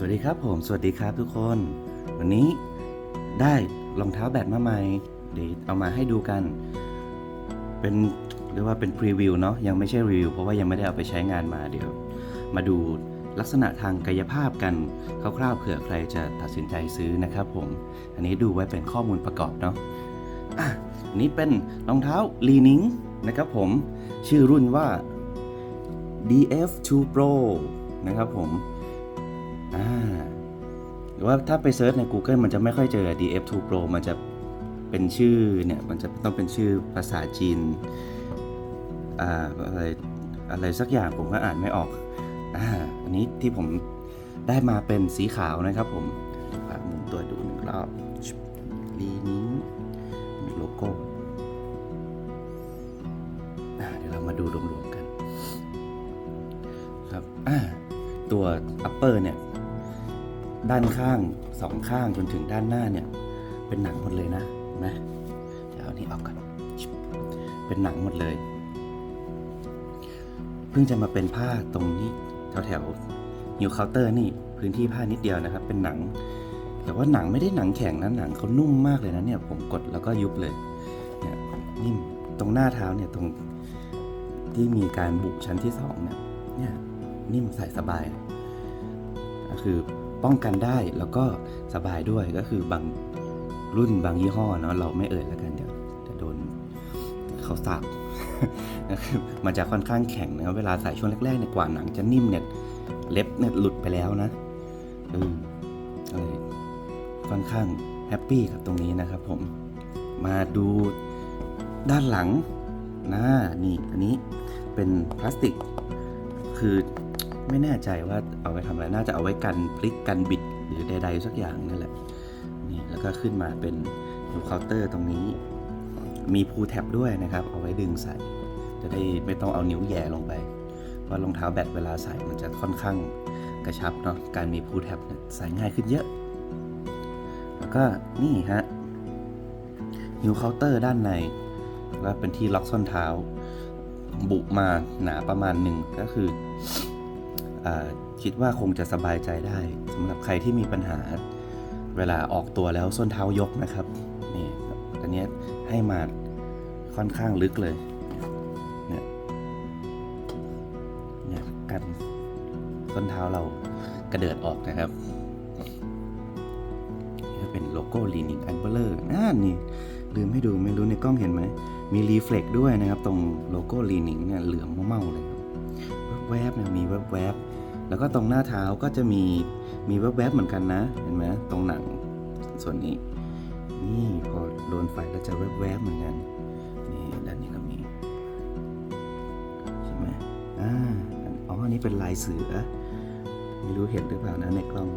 สวัสดีครับผมสวัสดีครับทุกคน วันนี้ได้รองเท้าแบตมาใหม่เดี๋ยวเอามาให้ดูกัน เป็นเรียกว่าเป็นพรีวิวเนาะยังไม่ใช่รีวิวเพราะว่ายังไม่ได้เอาไปใช้งานมาเดี๋ยว มาดูลักษณะทางกายภาพกันคร่าวๆเผื่อใครจะตัดสินใจซื้อนะครับผมอันนี้ดูไว้เป็นข้อมูลประกอบเนาะอะอันนี้เป็นรองเท้าลีนิงนะครับผมชื่อรุ่นว่า DF2 Pro นะครับผม อ่าหรือว่าถ้าไปเซิร์ชใน Google มันจะไม่ค่อยเจอ DF2 Pro มันจะเป็นชื่อเนี่ยมันจะต้องเป็นชื่อภาษาจีนอ่าอะไรอะไรสักอย่างผมก็อ่านไม่ออกอ่าอันนี้ที่ผมได้มาเป็นสีขาวนะครับผมหมุนตัวดูหนึ่งรอบลีนิ้งมีโลโก้เดี๋ยวเรามาดูรวมๆกันครับอ่าตัว upper เนี่ย ด้านข้างสองข้างจนถึงด้านหน้าเนี่ย เป็นหนังหมดเลยนะนไหมเดี๋ยวเอานี้ออกก่อนเป็นหนังหมดเลย เพิ่งจะมาเป็นผ้าตรงนี้แถวแถวๆนิวเคาน์เตอร์นี่พื้นที่ผ้านิดเดียวนะครับ เป็นหนัง แต่ว่าหนังไม่ได้หนังแข็งนะหนังเขานุ่มมากเลยนะเนี่ยผมกดแล้วก็ยุบเลยเนี่ยนิ่มตรงหน้าเท้าเนี่ยตรงที่มีการบุกชั้นที่สองเนี่ยเนี่ยนิ่มใส่สบายก็คือ ป้องกันได้แล้วก็สบายด้วยก็คือบางรุ่นบางยี่ห้อเนาะเราไม่เอ่ยแล้วกันเดี๋ยวจะโดนเขาสาบก็คือมันจะค่อนข้างแข็งนะเวลาใส่ช่วงแรกๆเนี่ยกว่าหนังจะนิ่มเนี่ยเล็บเนี่ยหลุดไปแล้วนะเออเลยค่อนข้างแฮปปี้กับตรงนี้นะครับผมมาดูด้านหลังนะนี่อันนี้เป็นพลาสติก คือ ไม่แน่ใจว่าเอาไปทำอะไร น่าจะเอาไว้กันพลิกกันบิดหรือใดๆสักอย่างนั่นแหละ นี่แล้วก็ขึ้นมาเป็นดูเคาน์เตอร์ตรงนี้ มีพูแท็บด้วยนะครับ เอาไว้ดึงใส่ จะได้ไม่ต้องเอานิ้วแย่ลงไป เพราะรองเท้าแบตเวลาใส่มันจะค่อนข้างกระชับเนาะ การมีพูแท็บใส่ง่ายขึ้นเยอะ แล้วก็นี่ฮะฮิวเคาน์เตอร์ด้านในก็เป็นที่ล็อกส้นเท้า บุมาหนาประมาณหนึ่งก็คือ คิดว่าคงจะสบายใจได้สำหรับใครที่มีปัญหาเวลาออกตัวแล้วส้นเท้ายกนะครับนี่อันนี้ให้มาค่อนข้างลึกเลยเนี่ยเนี่ยกันส้นเท้าเรากระเดิดออกนะครับนี่เป็นโลโก้ลีนิงอันเบลเลอร์อ่านี่ลืมให้ดูไม่รู้ในกล้องเห็นไหมมีรีเฟล็กด้วยนะครับ ตรงโลโก้ลีนิงเนี่ยเหลืองเม่าเลยแวบๆเนี่ยมีแวบๆ แล้วก็ตรงหน้าเท้าก็จะมีมีแวบๆเหมือนกันนะ เห็นไหมตรงหนังส่วนนี้ นี่พอโดนไฟแล้วจะแวบๆเหมือนกัน นี่ด้านนี้ก็มีใช่ไหมอ่าอ๋ออันนี้เป็นลายเสือ ไม่รู้เห็นหรือเปล่านะในกล้อง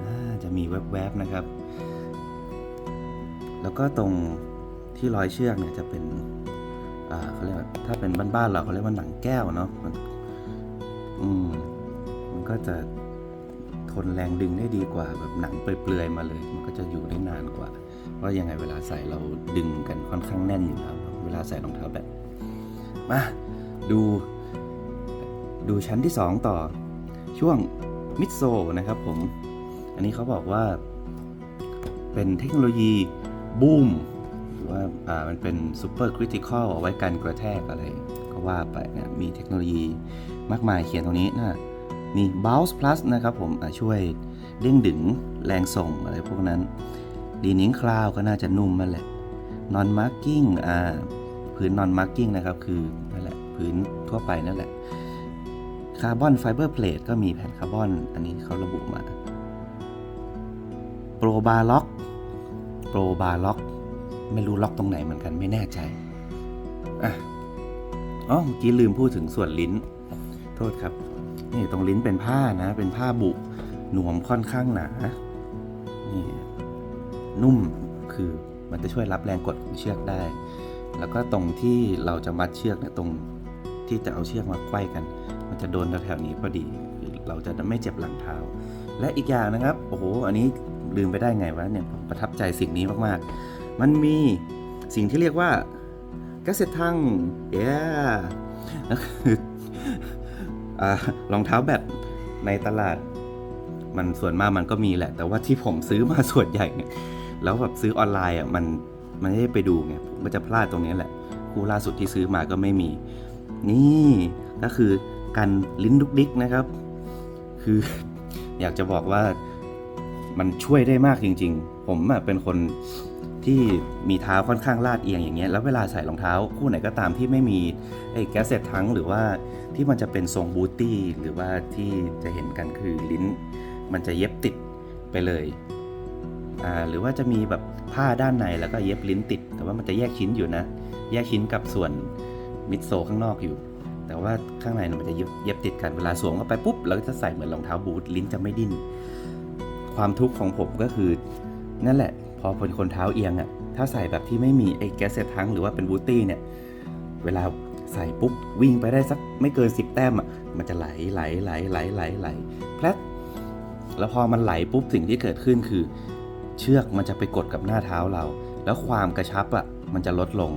อ่าจะมีแวบๆนะครับ แล้วก็ตรงที่ร้อยเชือกเนี่ยจะเป็นอ่าเขาเรียกว่าถ้าเป็นบ้านๆเราเขาเรียกว่าหนังแก้วเนาะอืม มันก็จะทนแรงดึงได้ดีกว่าแบบหนังเปลือยๆมาเลย มันก็จะอยู่ได้นานกว่า เพราะยังไงเวลาใส่เราดึงกันค่อนข้างแน่นอยู่แล้วเวลาใส่รองเท้าแบบมาดู ดูชั้นที่ 2 ต่อช่วงมิดโซนะครับผม อันนี้เขาบอกว่าเป็นเทคโนโลยีบูมหรือว่าอ่ามันเป็นซูเปอร์คริติคอลเอาไว้กันกระแทกอะไรก็ว่าไปเนี่ยมีเทคโนโลยีมากมายเขียนตรงนี้นะ นี่ Bounce Plus นะครับผมช่วยเด้งดึงแรงส่งอะไรพวกนั้นดีนิงคลาวก็น่าจะนุ่มมาแหละ Non Marking อ่าพื้น Non Marking นะครับ คือนั่นแหละพื้นทั่วไปนั่นแหละคาร์บอนไฟเบอร์เพลทก็มีแผ่นคาร์บอน อันนี้เขาระบุมาโปรบาร์ล็อกโปรบาร์ล็อกไม่รู้ล็อกตรงไหนเหมือนกันไม่แน่ใจอะอ๋อเมื่อกี้ลืมพูดถึงส่วนลิ้น โทษครับ นี่ตรงลิ้นเป็นผ้านะ เป็นผ้าบุหนวมค่อนข้างหนานี่นุ่มคือมันจะช่วยรับแรงกดของเชือกได้ แล้วก็ตรงที่เราจะมัดเชือกเนี่ยตรงที่จะเอาเชือกมาไขว้กัน มันจะโดนแถวๆนี้พอดี เราจะไม่เจ็บหลังเท้า และอีกอย่างนะครับ โอ้โห อันนี้ลืมไปได้ไงวะเนี่ยผมประทับใจสิ่งนี้มากๆ มันมีสิ่งที่เรียกว่าแกสเซทังเย้ก็คือ รองเท้าแบตในตลาด มันส่วนมากมันก็มีแหละ แต่ว่าที่ผมซื้อมาส่วนใหญ่เนี่ยแล้วแบบซื้อออนไลน์อะมันมันไม่ได้ไปดูไงผมก็จะพลาดตรงนี้แหละ คู่ล่าสุดที่ซื้อมาก็ไม่มี นี่ก็คือกันลิ้นดุกดิกนะครับ คืออยากจะบอกว่ามันช่วยได้มากจริง ๆ ผมเป็นคน ที่มีเท้าค่อนข้างลาดเอียงอย่างเงี้ยแล้วเวลาใส่รองเท้าคู่ไหนก็ตามที่ไม่มีไอ้แกสเซตทั้งหรือว่าที่มันจะเป็นทรงบูตี้หรือว่าที่จะเห็นกันคือลิ้น มันจะเย็บติดไปเลยอ่าหรือว่าจะมีแบบผ้าด้านในแล้วก็เย็บลิ้นติด แต่ว่ามันจะแยกชิ้นอยู่นะ แยกชิ้นกับส่วนมิดโซข้างนอกอยู่ แต่ว่าข้างในมันจะเย็บเย็บติดกันเวลาสวมเข้าไปปุ๊บเราก็จะใส่เหมือนรองเท้าบูทลิ้นจะไม่ดิ้นความทุกข์ของผมก็คือนั่นแหละ พอเป็นคนเท้าเอียงอะ่ะถ้าใส่แบบที่ไม่มีไอ้แก๊สเซตทั้งหรือว่าเป็นบูตี้เนี่ย เวลาใส่ปุ๊บวิ่งไปได้สักไม่เกิน 10 แต้มอะ่ะมันจะไหลไหลไหลไหลไหลไหลแพลตแล้วพอมันไหลปุ๊บสิ่งที่เกิดขึ้นคือ เชือกมันจะไปกดกับหน้าเท้าเรา แล้วความกระชับอะ่ะมันจะลดลง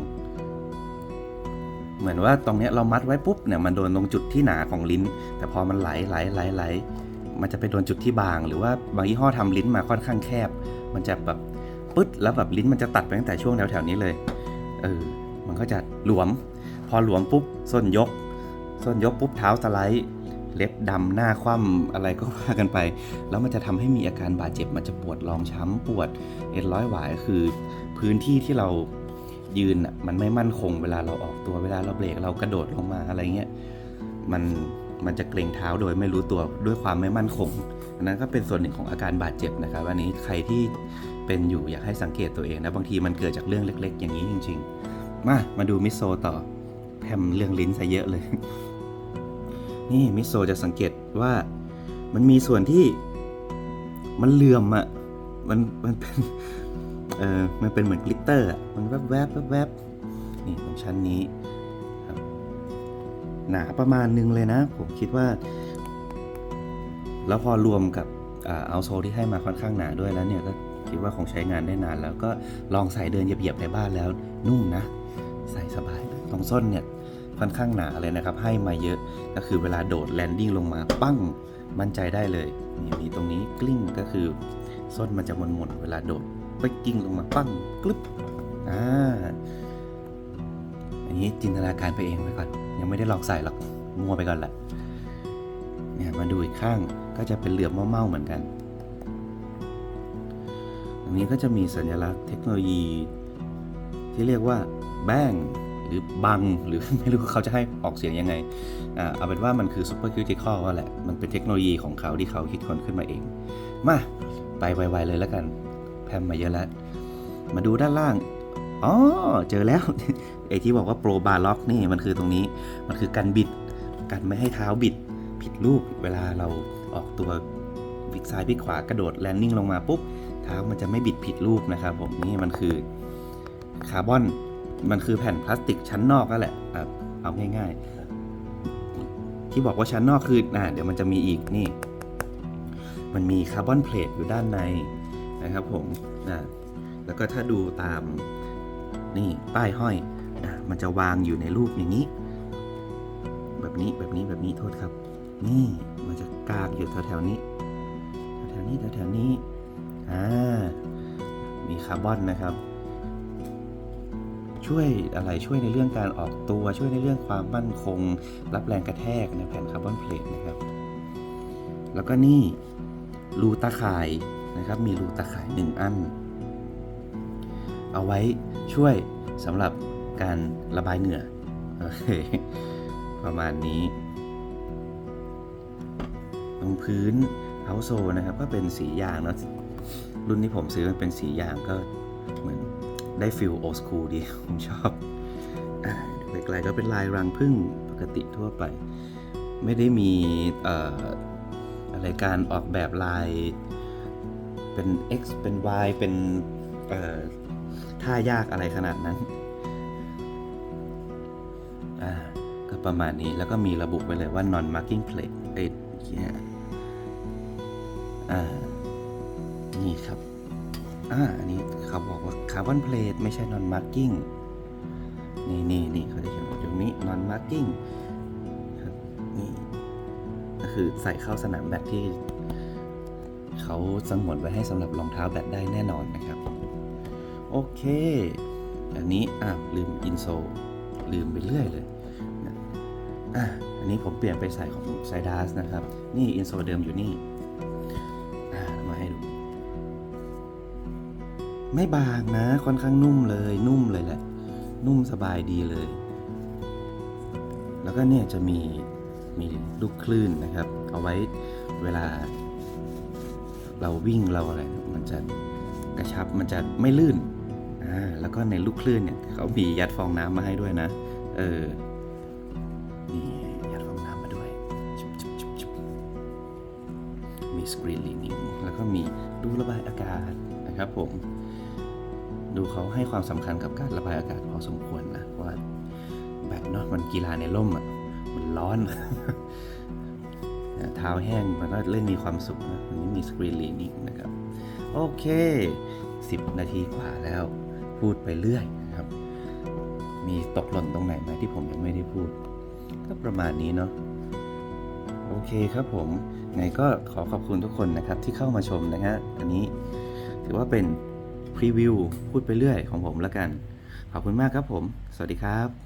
เหมือนว่าตรงเนี้ยเรามัดไว้ปุ๊บเนี่ยมันโดนตรงจุดที่หนาของลิ้น แต่พอมันไหลไหลไหลไหลมันจะไปโดนจุดที่บาง หรือว่าบางยี่ห้อทำลิ้นมาค่อนข้างแคบ มันจะแบบ ปึ๊ดแล้วแบบลิ้นมันจะตัดไปตั้งแต่ช่วงแถวๆนี้เลย เออ มันก็จะหลวม พอหลวมปุ๊บส้นยก ส้นยกปุ๊บเท้าสไลด์เล็บดำหน้าคว่ำอะไรก็ว่ากันไป แล้วมันจะทำให้มีอาการบาดเจ็บมันจะปวดรองช้ำปวดเอ็นร้อยหวายคือ พื้นที่ที่เรายืนอะมันไม่มั่นคงเวลาเราออกตัวเวลาเราเบรกเรากระโดดลงมาอะไรเงี้ยมันมันจะเกรงเท้าโดยไม่รู้ตัวด้วยความไม่มั่นคงอันนั้นก็เป็นส่วนหนึ่งของอาการบาดเจ็บนะครับ อันนี้ใครที่ เป็นอยู่อยากให้สังเกตตัวเองนะ บางทีมันเกิดจากเรื่องเล็ก ๆ อย่างนี้จริง ๆ มามาดูมิโซต่อแพมเรื่องลิ้นซะเยอะเลย นี่มิโซจะสังเกตว่ามันมีส่วนที่มันเหลื่อมอะมันมันเป็นเออมันเป็นเหมือนกลิตเตอร์อะมันแวบแวบแวบแวบนี่ตรงชั้นนี้ครับหนาประมาณนึงเลยนะ ผมคิดว่า แล้วพอรวมกับอ่าเอาโซที่ให้มาค่อนข้างหนาด้วยแล้วเนี่ยก็ คิดว่าคงใช้งานได้นาน แล้วก็ลองใส่เดินเหยียบๆในบ้านแล้วนุ่มนะ ใส่สบายตรงส้นเนี่ยค่อนข้างหนาเลยนะครับ ให้มาเยอะก็คือเวลาโดดแลนดิ้งลงมาปั้งมั่นใจได้เลยนี่มีตรงนี้กลิ้งก็คือส้นมันจะหมุนเวลาโดดไปกิ้งลงมาปั้งกลึบอ่าอันนี้จินตนาการไปเองไว้ก่อน ยังไม่ได้ลองใส่หรอกมั่วไปก่อนแหละเนี่ยมาดูอีกข้างก็จะเป็นเหลือบเม่าๆเหมือนกัน นี้ก็จะมีสัญลักษณ์เทคโนโลยี ที่เรียกว่าแบงหรือบังหรือไม่รู้เขาจะให้ออกเสียงยังไงอเอาเป็นว่ามันคือ super critical ว่าแหละ มันเป็นเทคโนโลยีของเขาที่เขาคิดค้นขึ้นมาเอง มาไปไวๆเลยแล้วกัน แพมมาเยอะแล้ว มาดูด้านล่าง อ๋อ เจอแล้วไอที่บอกว่าโปรบาร์ล็อกนี่มันคือตรงนี้ มันคือการบิดกันไม่ให้เท้าบิด ผิดรูปเวลาเราออกตัวพลิกซ้ายพลิกขวากระโดดแลนดิ้งลงมาปุ๊บ เท้ามันจะไม่บิดผิดรูปนะครับผมนี่มันคือคาร์บอนมันคือแผ่นพลาสติกชั้นนอกนั่นแหละอะเอาง่าย ๆ ที่บอกว่าชั้นนอกคืออ่าเดี๋ยวมันจะมีอีกนี่ มันมีคาร์บอนเพลทอยู่ด้านในนะครับผมอ่าแล้วก็ถ้าดูตามนี่ป้ายห้อยอะมันจะวางอยู่ในรูปอย่างนี้ แบบนี้แบบนี้แบบนี้โทษครับ นี่มันจะกางอยู่แถวๆนี้แถวๆนี้แถวๆนี้ อ่ามีคาร์บอนนะครับ ช่วยอะไรช่วยในเรื่องการออกตัวช่วยในเรื่องความมั่นคง รับแรงกระแทกในแผ่นคาร์บอนเพลทนะครับ แล้วก็นี่รูตาข่ายนะครับ มีรูตาข่ายหนึ่งอัน เอาไว้ช่วยสำหรับการระบายเหงื่อโอเคประมาณนี้ตรงพื้นเอาโซนะครับ ก็เป็นสียางเนะ รุ่นที่ผมซื้อมันเป็นสียางก็เหมือนได้ฟิลโอสคูลดี ผมชอบอ่าไกลๆก็เป็นลายรังพึ่งปกติทั่วไป ไม่ได้มีอะไรการออกแบบลายเป็น X เป็น Y เป็นเอ่อท่ายากอะไรขนาดนั้นก็ประมาณนี้แล้วก็มีระบุไว้เลยว่า non marking plate เอ้ยเนี่ยอ่า นี่ครับ อ่า อันนี้เขาบอกว่าคาร์บอนเพลทไม่ใช่ non marking นี่นี่นี่เขาจะเขียนว่าตรงนี้ non marking ครับ นี่ ก็คือใส่เข้าสนามแบดที่ เขาสงวนไว้ให้สำหรับรองเท้าแบตได้แน่นอนนะครับ โอเค อันนี้ อะ ลืมอินโซลืมไปเรื่อยเลยอะอันนี้ผมเปลี่ยนไปใส่ของไซดัสนะครับ นี่อินโซเดิมอยู่นี่ ไม่บางนะ ค่อนข้างนุ่มเลย นุ่มเลยแหละ นุ่มสบายดีเลย แล้วก็เนี่ยจะมีมีลูกคลื่นนะครับ เอาไว้เวลา เราวิ่งเราอะไร มันจะกระชับมันจะไม่ลื่นอ่าแล้วก็ในลูกคลื่นเนี่ยเขามียัดฟองน้ำมาให้ด้วยนะ เออนี่ยัดฟองน้ำมาด้วยมีสกรีนลีนิ่งแล้วก็มีดูระบายอากาศนะครับผม ดูเขาให้ความสำคัญกับการระบายอากาศพอสมควรนะเพราะว่าแบบเนาะมันกีฬาในร่มอะมันร้อนเท้าแห้งมันก็เล่นมีความสุขนะวันนี้มีสกรีนลีนิ่งนะครับ โอเค 10 นาทีกว่าแล้ว พูดไปเรื่อยนะครับ มีตกหล่นตรงไหนไหมที่ผมยังไม่ได้พูด ก็ประมาณนี้เนาะโอเคครับผมไงก็ขอขอบคุณทุกคนนะครับที่เข้ามาชมนะฮะอันนี้ถือว่าเป็น รีวิวพูดไปเรื่อยของผมแล้วกัน ขอบคุณมากครับผม สวัสดีครับ